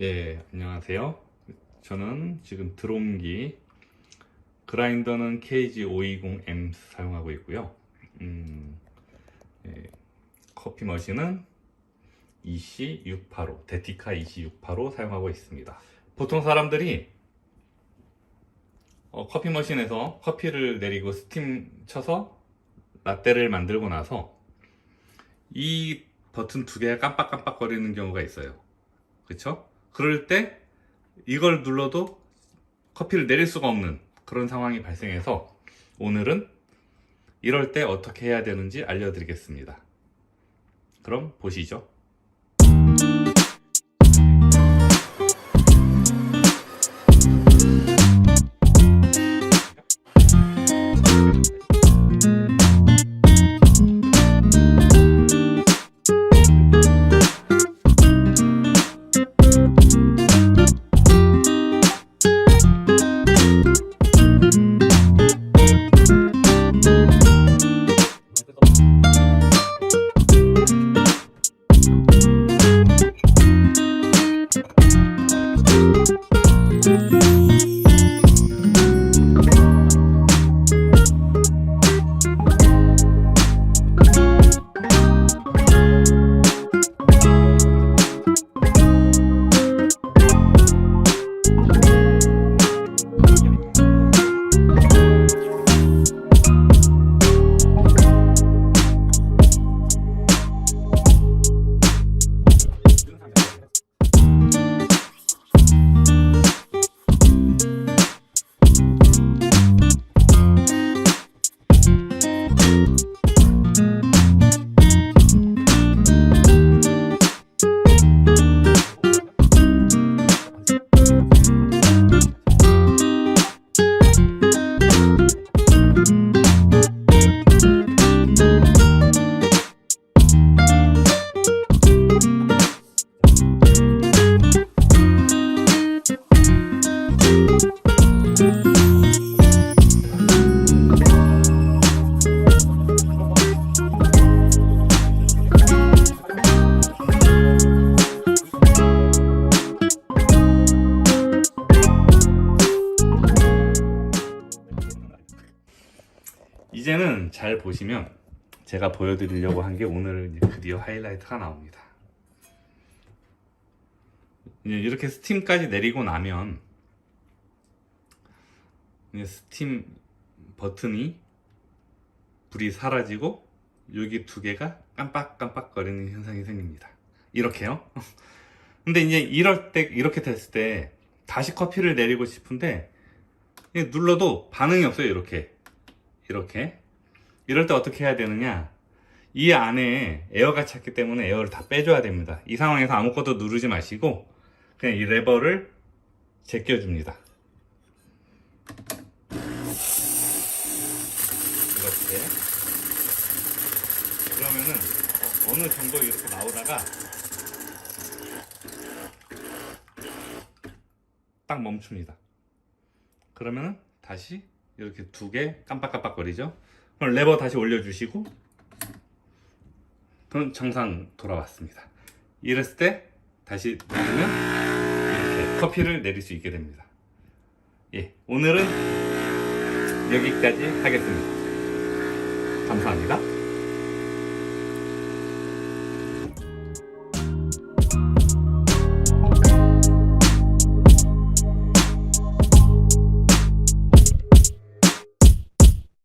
예, 안녕하세요. 저는 지금 드롬기 그라인더는 KG520M 사용하고 있고요. 음, 예, 커피 머신은 EC685, 데티카 EC685 사용하고 있습니다. 보통 사람들이 어, 커피 머신에서 커피를 내리고 스팀 쳐서 라떼를 만들고 나서 이 버튼 두 개가 깜빡깜빡거리는 경우가 있어요. 그쵸? 그럴 때 이걸 눌러도 커피를 내릴 수가 없는 그런 상황이 발생해서 오늘은 이럴 때 어떻게 해야 되는지 알려드리겠습니다. 그럼 보시죠. 이제는 잘 보시면 제가 보여드리려고 한 게 오늘 드디어 하이라이트가 나옵니다. 이렇게 스팀까지 내리고 나면 스팀 버튼이 불이 사라지고 여기 두 개가 깜빡깜빡거리는 현상이 생깁니다. 이렇게요. 근데 이제 이럴 때 이렇게 됐을 때 다시 커피를 내리고 싶은데 눌러도 반응이 없어요. 이렇게 이렇게. 이럴 때 어떻게 해야 되느냐? 이 안에 에어가 찼기 때문에 에어를 다 빼줘야 됩니다. 이 상황에서 아무것도 누르지 마시고 그냥 이 레버를 제껴줍니다. 이렇게. 그러면은 어- 어느 정도 이렇게 나오다가 딱 멈춥니다. 그러면은 다시 이렇게 두 개 깜빡깜빡거리죠. 그럼 레버 다시 올려주시고 그럼 정상 돌아왔습니다. 이랬을 때 다시 누르면 이렇게 커피를 내릴 수 있게 됩니다. 예, 오늘은 여기까지 하겠습니다. 감사합니다.